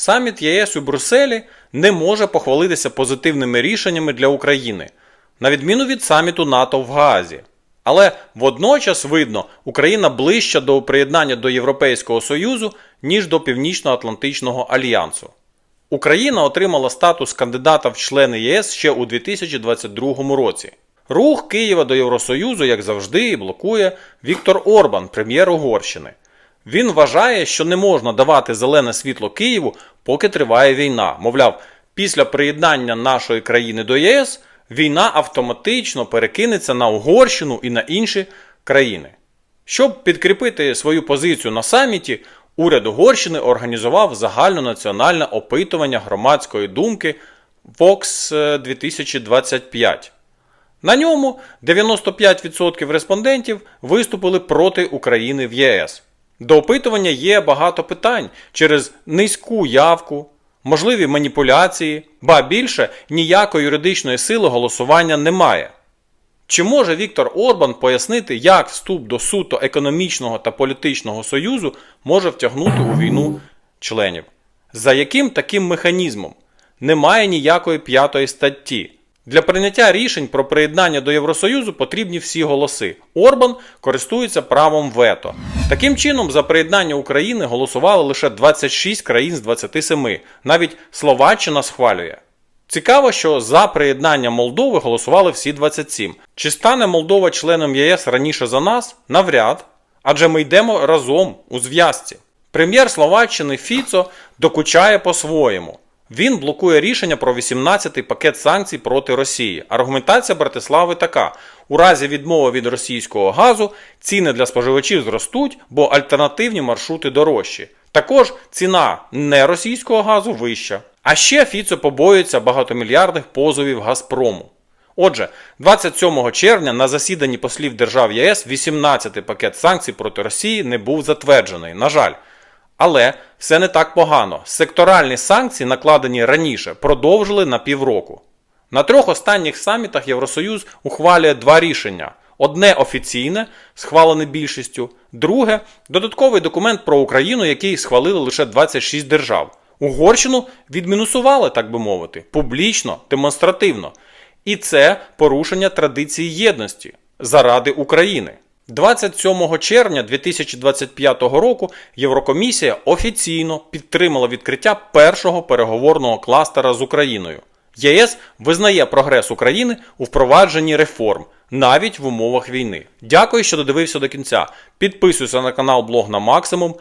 Саміт ЄС у Брюсселі не може похвалитися позитивними рішеннями для України, на відміну від саміту НАТО в Гаазі. Але водночас видно, Україна ближча до приєднання до Європейського Союзу, ніж до Північно-Атлантичного альянсу. Україна отримала статус кандидата в члени ЄС ще у 2022 році. Рух Києва до Євросоюзу, як завжди, блокує Віктор Орбан, прем'єр Угорщини. Він вважає, що не можна давати зелене світло Києву, поки триває війна. Мовляв, після приєднання нашої країни до ЄС війна автоматично перекинеться на Угорщину і на інші країни. Щоб підкріпити свою позицію на саміті, уряд Угорщини організував загальнонаціональне опитування громадської думки Vox 2025. На ньому 95% респондентів виступили проти України в ЄС. До опитування є багато питань через низьку явку, можливі маніпуляції, ба більше ніякої юридичної сили голосування немає. Чи може Віктор Орбан пояснити, як вступ до суто економічного та політичного союзу може втягнути у війну членів? За яким таким механізмом? Немає ніякої п'ятої статті. Для прийняття рішень про приєднання до Євросоюзу потрібні всі голоси. Орбан користується правом вето. Таким чином, за приєднання України голосували лише 26 країн з 27. Навіть Словаччина схвалює. Цікаво, що за приєднання Молдови голосували всі 27. Чи стане Молдова членом ЄС раніше за нас? Навряд. Адже ми йдемо разом у зв'язці. Прем'єр Словаччини Фіцо докучає по-своєму. Він блокує рішення про 18-й пакет санкцій проти Росії. Аргументація Братислави така: у разі відмови від російського газу ціни для споживачів зростуть, бо альтернативні маршрути дорожчі. Також ціна неросійського газу вища. А ще Фіцо побоюється багатомільярдних позовів Газпрому. Отже, 27 червня на засіданні послів держав ЄС 18-й пакет санкцій проти Росії не був затверджений. На жаль. Але все не так погано. Секторальні санкції, накладені раніше, продовжили на півроку. На трьох останніх самітах Євросоюз ухвалює два рішення: одне офіційне, схвалене більшістю, друге додатковий документ про Україну, який схвалили лише 26 держав. Угорщину відмінусували, так би мовити, публічно, демонстративно. І це порушення традиції єдності заради України. 27 червня 2025 року Єврокомісія офіційно підтримала відкриття першого переговорного кластера з Україною. ЄС визнає прогрес України у впровадженні реформ навіть в умовах війни. Дякую, що додивився до кінця. Підписуйся на канал Блог на Максимум.